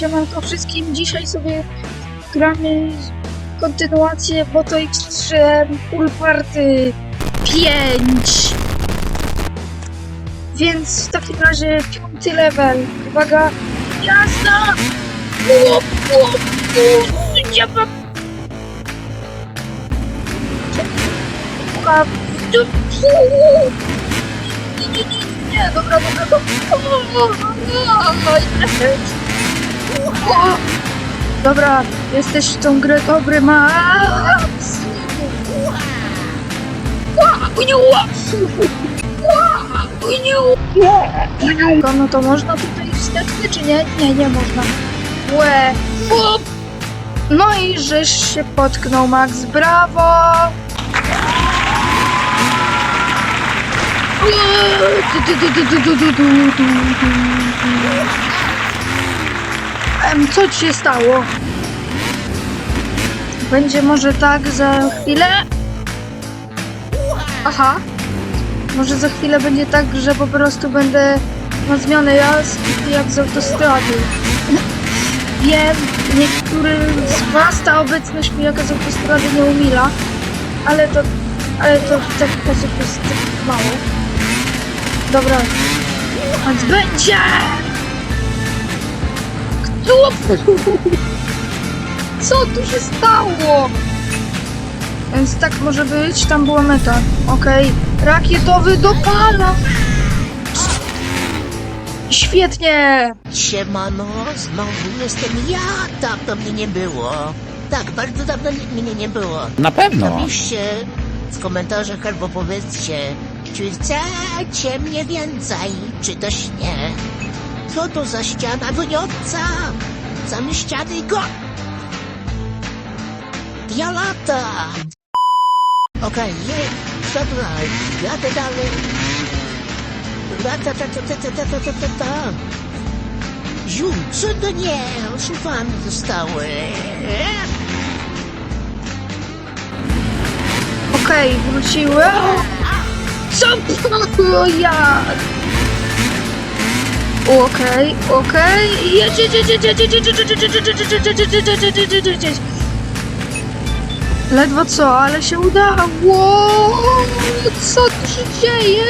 siemanko wszystkim. Dzisiaj sobie gramy kontynuację Moto X3 Pool Party 5. Więc w takim razie piąty level. Uwaga, jazda! Nie, dobra, dobra, dobra. Dobra, jesteś w tą grę dobry, Max! No to można tutaj wsteczny, czy nie? Nie, nie można. Łe! No i żeś się potknął, Max, brawo! Em, co ci się stało? Będzie może tak za chwilę? Aha. Może za chwilę będzie tak, że po prostu będę na zmianę jazd jak z autostrady. Wiem, niektórym z was ta obecność mijaka z autostrady nie umila, ale to, ale to w taki sposób jest mało. Dobra, więc będzie! Co tu się stało? Więc tak może być, tam była meta. Okej, rakietowy dopala! Świetnie! Siemano, znowu jestem ja. Dawno mnie nie było. Tak, bardzo dawno ni- mnie nie było. Na pewno. Napiszcie w komentarzach albo powiedzcie, czy chcecie mnie więcej, czy też nie. Co to za ściana goniąca? Same ściany go... Ja lata! Okej, okay, dobra, jadę dalej. Lata, ta, ta, ta, ta, ta, ta, ta, ta, ta. Ziu, co to nie? Oszufami zostały. Okej, wróciłem. Co? O, ja. Okej, okej. Jedź, jedź, jedź, jedź, jedź, jedź, jedź, jedź, jedź, jedź, jedź, jedź, jedź, jedź, jedź, jedź, jedź, jedź, jedź, jedź. Ledwo co, ale się udało. Co tu się dzieje?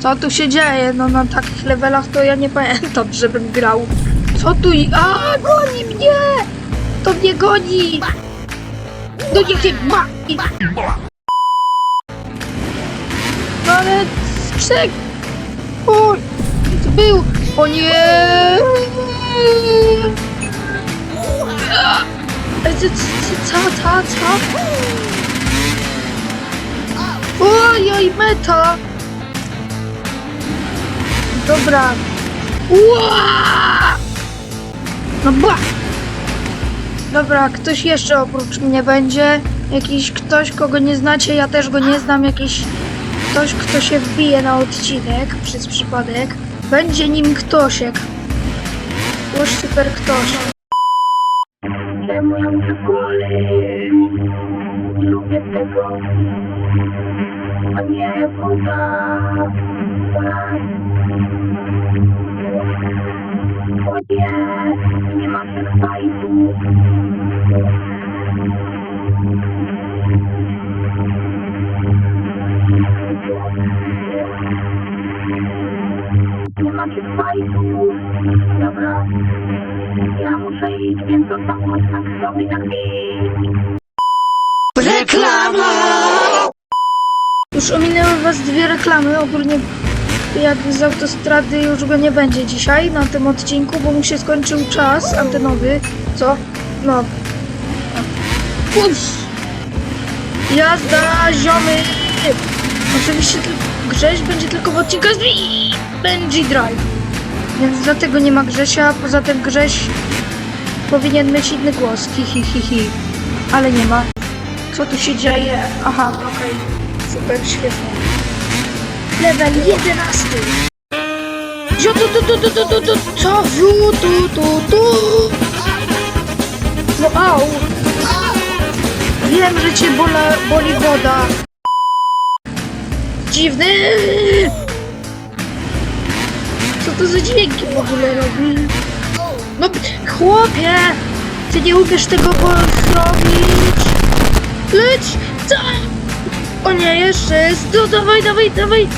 Co tu się dzieje? No na takich levelach to ja nie pamiętam, żebym grał. Co tu? i- A, goni mnie! To mnie goni! No jakie ma... No ale... Czek... To był... O nie... Co, co, co? Ojoj, meta! Dobra. Ua! No ba! Dobra, ktoś jeszcze oprócz mnie będzie. Jakiś ktoś, kogo nie znacie, ja też go nie znam. Jakiś ktoś, kto się wbije na odcinek przez przypadek. Będzie nim ktośek. Ktoś super ktoś. Lubię tego. A nie woda. O nie, nie Nie ma tych fajtów. Dobra. Ja muszę iść, więc zostawmy tak sobie na Reklama! Już ominęły was dwie reklamy. Ogólnie jak z autostrady już go nie będzie dzisiaj na tym odcinku, bo mu się skończył czas antenowy. Co? No. Uff. Jazda, ziomy! Oczywiście Grześ będzie tylko w odcinku z Benji Drive. Więc dlatego nie ma Grzesia, poza tym Grześ powinien mieć inny głos. Hi, hi, hi, hi. Ale nie ma. Co tu się dzieje? Aha, okej. Super, świetnie. Level 11. Zio, tu, tu, tu, tu, tu, tu, tu, co? Ziu, tu, tu, tu. No au. Wiem, że cię bola, boli woda. Dziwny. To za dźwięki w ogóle robi? No, chłopie! Ty nie umiesz tego zrobić! Leć! Co? O nie, jeszcze jest! No dawaj, dawaj, dawaj!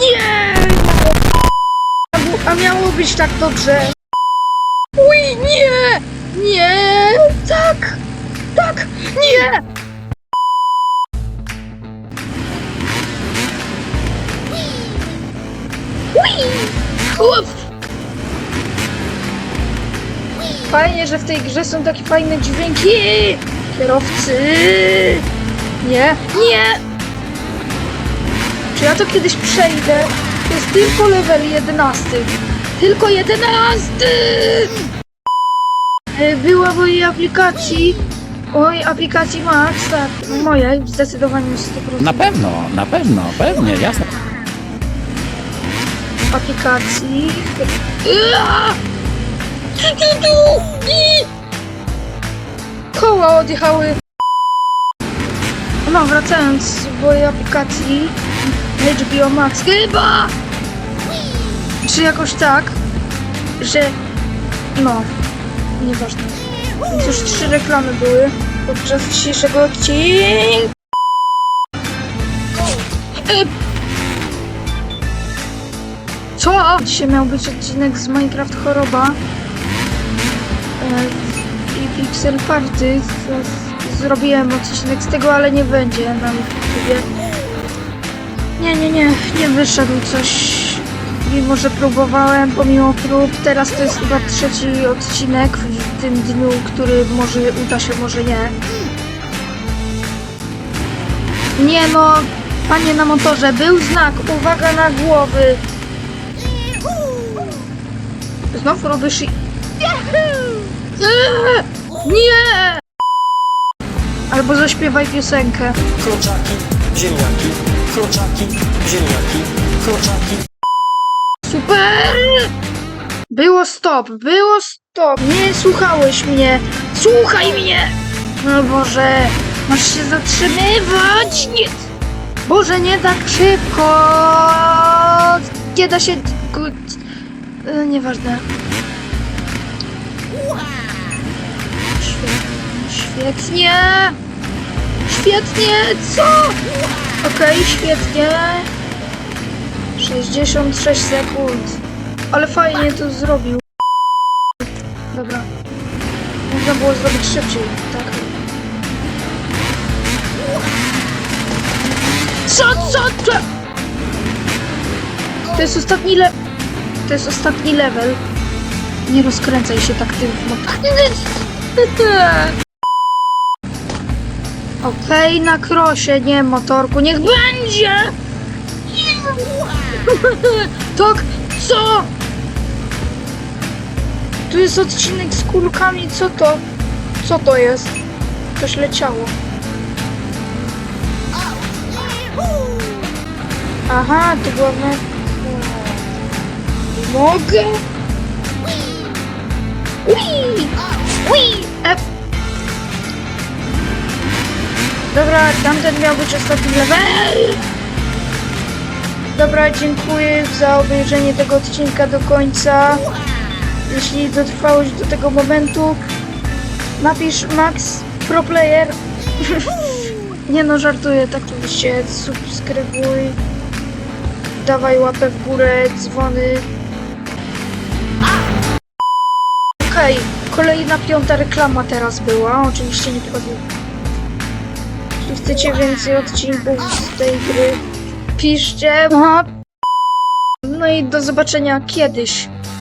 Nie! A miało być tak dobrze! Uj, nie! Nie! Tak! Tak! Nie! Fajnie, że w tej grze są takie fajne dźwięki kierowcy. Nie, nie! Czy ja to kiedyś przejdę? To jest tylko level 11. Tylko 11! E, Była w mojej aplikacji. Oj, aplikacji Max, tak, mojej, zdecydowanie 100%. Na pewno, na pewno, pewnie, jasne. aplikacji. Ua! Koła odjechały. No, wracając do mojej aplikacji HBO Max, chyba! Czy jakoś tak, że... No, nieważne. Więc już trzy reklamy były podczas dzisiejszego odcinka. E, co? Dzisiaj miał być odcinek z Minecraft Choroba i Pixel Party. Zrobiłem odcinek z tego, ale nie będzie na YouTubie. Nie, nie, nie, nie wyszedł coś. Mimo, że próbowałem, pomimo prób. Teraz to jest chyba trzeci odcinek w tym dniu, który może uda się, może nie. Nie no, panie na motorze, był znak, uwaga na głowy. Znowu robisz i... Eee, Nie! Albo zaśpiewaj piosenkę. Kroczaki, ziemniaki, kroczaki, ziemniaki, kroczaki. Super! Było stop, było stop. Nie słuchałeś mnie. Słuchaj mnie! No Boże, masz się zatrzymywać. Nie. Boże, nie tak szybko. Nie da się... e, Nieważne. Świetnie, świetnie. Co? Okej, świetnie. 66 sekund. Ale fajnie to zrobił. Dobra. Można było zrobić szybciej, tak? Co, co, co? To jest ostatni le... To jest ostatni level. Nie rozkręcaj się tak tym w Okej, na krosie, nie motorku, niech będzie! Tak, co? Tu jest odcinek z kulkami, co to? Co to jest? Coś leciało. Aha, to była. Mogę? Ui! Ui! Dobra, tamten miał być ostatni level. Dobra, dziękuję za obejrzenie tego odcinka do końca. Jeśli dotrwałeś do tego momentu, napisz Max Pro Player. Nie no, żartuję, tak oczywiście. Subskrybuj. Dawaj łapę w górę, dzwony. Okej, kolejna piąta reklama teraz była. Oczywiście nie wchodzi. Jeśli chcecie więcej odcinków z tej gry, piszcie. Aha. No i do zobaczenia kiedyś.